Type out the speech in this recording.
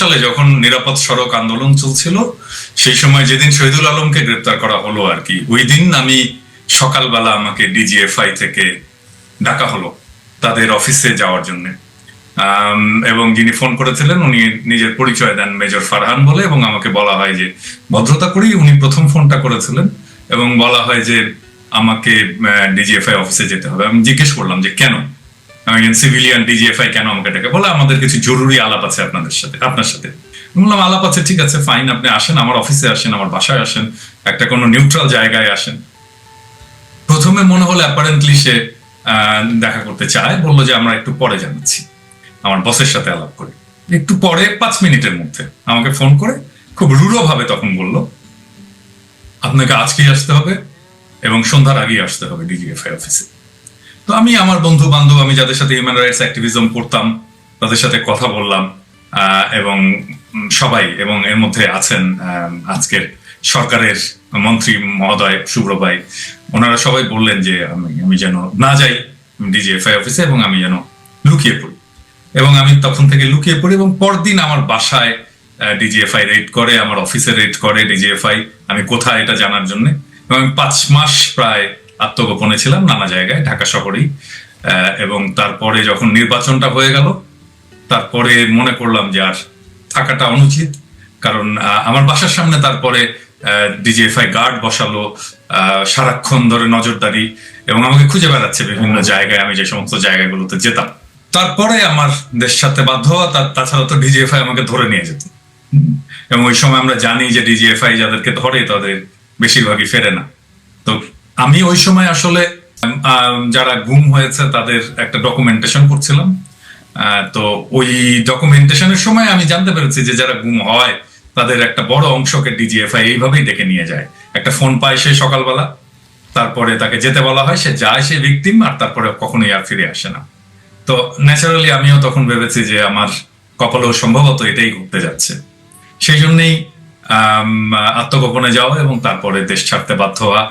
সালে যখন নিরাপদ সড়ক আন্দোলন চলছিল, সেই সময় যেদিন শহীদুল আলমকে গ্রেপ্তার করা হলো আর কি ওই দিন আমি সকালবেলা আমাকে ডিজিএফআই থেকে ডাকা হলো তাদের অফিসে যাওয়ার জন্য। এবং যিনি ফোন করেছিলেন উনি নিজের পরিচয় দেন মেজর ফারহান বলে, এবং আমাকে বলা হয় যে ভদ্রতা করেই উনি প্রথম ফোনটা করেছিলেন, এবং বলা হয় যে আমাকে ডিজিএফআই অফিসে যেতে হবে। আমি জিজ্ঞেস করলাম যে কেন? আমি সিভিলিয়ান ডিজিএফআই কেন আমাকে ডেকে? বলে আমাদের কিছু জরুরি আলাপ আছে আপনাদের সাথে, আপনার সাথে। বললাম, আলাপ আছে, ঠিক আছে ফাইন আপনি আসেন, আমার অফিসে আসেন, আমার বাসায় আসেন, একটা কোনো নিউট্রাল জায়গায় আসেন। প্রথমে মনে হলো অ্যাপারেন্টলি সে দেখা করতে চায়, বলল যে আমরা একটু পরে জানাচ্ছি, আমার বসের সাথে আলাপ করে। একটু পরে, পাঁচ মিনিটের মধ্যে, আমাকে ফোন করে, খুব রূঢ় ভাবে তখন বলল, আপনাকে আজকেই আসতে হবে এবং সন্ধ্যার আগেই আসতে হবে ডিজিএফআই অফিসে তো আমি আমার বন্ধু বান্ধব আমি যাদের সাথে হিউম্যান রাইটস অ্যাক্টিভিজম করতাম, তাদের সাথে কথা বললাম এবং সবাই, এবং এর মধ্যে আছেন আজকের সরকারের মন্ত্রী মহোদয় শুভ্র ভাই। ওনারা সবাই বললেন যে, আমি আমি যেন না যাই ডিজিএফআই অফিসে এবং আমি যেন লুকিয়ে পড়ি। এবং আমি তখন থেকে লুকিয়ে পড়ি এবং পরদিন আমার বাসায় ডিজিএফআই রেড করে, আমার অফিসে রেড করে, ডিজিএফআই, আমি কোথায় এটা জানার জন্য। এবং আমি পাঁচ মাস প্রায় আত্মগোপনে ছিলাম নানা জায়গায়, ঢাকা শহরেই। এবং তারপরে যখন নির্বাচনটা হয়ে গেল, তারপরে মনে করলাম যে আর থাকাটা অনুচিত। কারণ আমার বাসার সামনে তারপরে ডিজিএফআই গার্ড বসালো সারাক্ষণ ধরে নজরদারি এবং আমাকে খুঁজে বেড়াচ্ছে বিভিন্ন জায়গায়, আমি যে সমস্ত জায়গাগুলোতে যেতাম। তারপরে আমার দেশ সাথে বাধ্য হওয়া তাছাড়া তো ডিজিএফআই আমাকে ধরে নিয়ে যেত। এবং ওই সময় আমরা জানি যে ডিজিএফআই যাদেরকে ধরে, তাদের বেশিরভাগই ফেরে না। তো আমি ওই সময় আসলে যারা গুম হয়েছে তাদের একটা ডকুমেন্টেশন করছিলাম। তো ওই ডকুমেন্টেশনের সময় আমি জানতে পেরেছি যে যারা গুম হয়, তাদের একটা বড় অংশকে ডিজিএফআই এইভাবেই ডেকে নিয়ে যায়। একটা ফোন পায় সে সকালবেলা, তারপরে তাকে যেতে বলা হয়, সে যায় সে ভিকটিম আর তারপরে কখনোই আর ফিরে আসে না। তো ন্যাচারালি আমিও তখন ভেবেছি যে আমার কপালেও সম্ভবত এটাই ঘটতে যাচ্ছে। সেই জন্যই আত্মগোপনে যাওয়া এবং তারপরে দেশ ছাড়তে বাধ্য হওয়া।